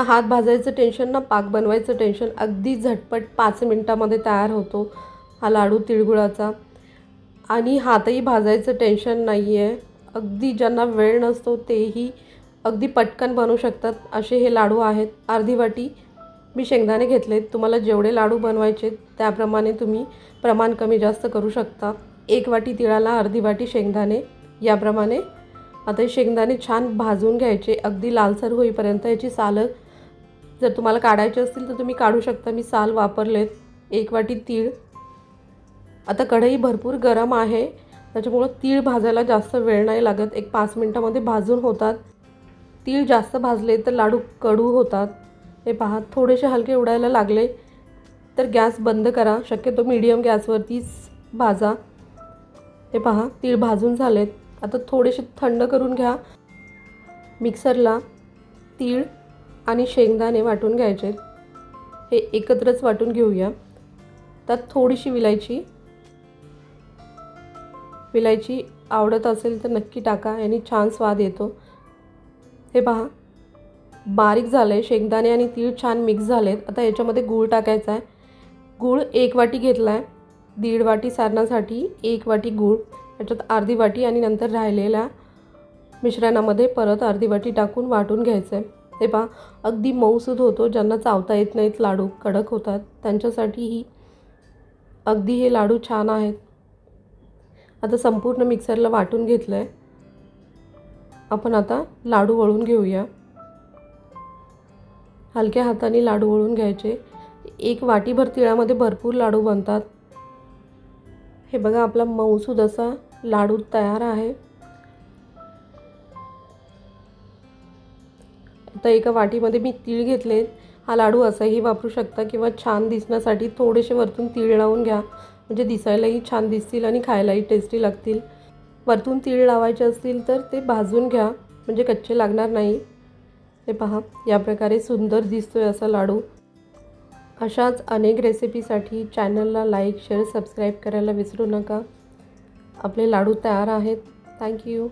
ना हात भाजायचं टेन्शन ना पाक बनवायचं टेन्शन अगदी झटपट पाच मिनटामध्ये तयार होतो हा लाडू तिळगुळाचा. आणि हातही भाजायचं टेन्शन नाही आहे अगदी ज्यांना वेळ नसतो तेही अगदी पटकन बनवू शकतात. असे हे लाडू आहेत. अर्धी वाटी मी शेंगदाणे घेतलेत. तुम्हाला जेवढे लाडू बनवायचे त्याप्रमाणे तुम्ही प्रमाण कमी जास्त करू शकता. एक वाटी तिळाला अर्धी वाटी शेंगदाणे. याप्रमाणे आता हे शेंगदाणे छान भाजून घ्यायचे. अगदी लालसर होईपर्यंत याची सालं जर तुम्हाला काढायचे असतील तर तुम्ही काढू शकता. मी साल वापरलेत. एक वाटी तीळ. आता कढई भरपूर गरम आहे. त्याच्यामुळं तीळ भाजायला जास्त वेळ नाही लागत. एक पाच मिनटामध्ये भाजून होतात. तीळ जास्त भाजले तर लाडू कडू होतात. हे पहा थोडेसे हलके उडायला लागले तर गॅस बंद करा. शक्यतो मीडियम गॅसवरतीच भाजा. हे पहा तीळ भाजून झालेत. आता थोडेसे थंड करून घ्या. मिक्सरला तीळ आणि शेंगदाणे वाटून घ्यायचे. हे एकत्रच वाटून घेऊया. त्यात थोडीशी विलायची विलायची आवडत असेल तर नक्की टाका याने छान स्वाद येतो. हे पहा बारीक झालं आहे शेंगदाणे आणि तीळ छान मिक्स झालेत. आता याच्यामध्ये गूळ टाकायचा आहे. गूळ एक वाटी घेतला आहे दीड वाटी सारणासाठी एक वाटी गूळ याच्यात अर्धी वाटी आणि नंतर राहिलेल्या मिश्रणामध्ये परत अर्धी वाटी टाकून वाटून घ्यायचं आहे हे पहा अगदी मऊसूद होतो ज्यांना चावता येत नाहीत लाडू कडक होतात. त्यांच्यासाठीही अगदी हे लाडू छान आहेत. आता संपूर्ण मिक्सरला वाटून घेतलं आहे आपण आता लाडू वळून घेऊया. हलक्या हाताने लाडू वळून घ्यायचे. एक वाटीभर तिळामध्ये भरपूर लाडू बनतात. हे बघा आपला मऊसूद असा लाडू तयार आहे. आता एका वाटीमध्ये मी तीळ घेतले. हा लाडू असाही वापरू शकता किंवा छान दिसण्यासाठी थोडेसे वरतून तीळ लावून घ्या. म्हणजे दिसायलाही छान दिसतील आणि खायलाही टेस्टी लागतील. वरतून तीळ लावायचे असतील तर ते भाजून घ्या. म्हणजे कच्चे लागणार नाही. हे पहा या प्रकारे सुंदर दिसतोय असा लाडू. अशाच अनेक रेसिपीसाठी चॅनलला लाईक शेअर सबस्क्राईब करायला विसरू नका. आपले लाडू तयार आहेत. थँक्यू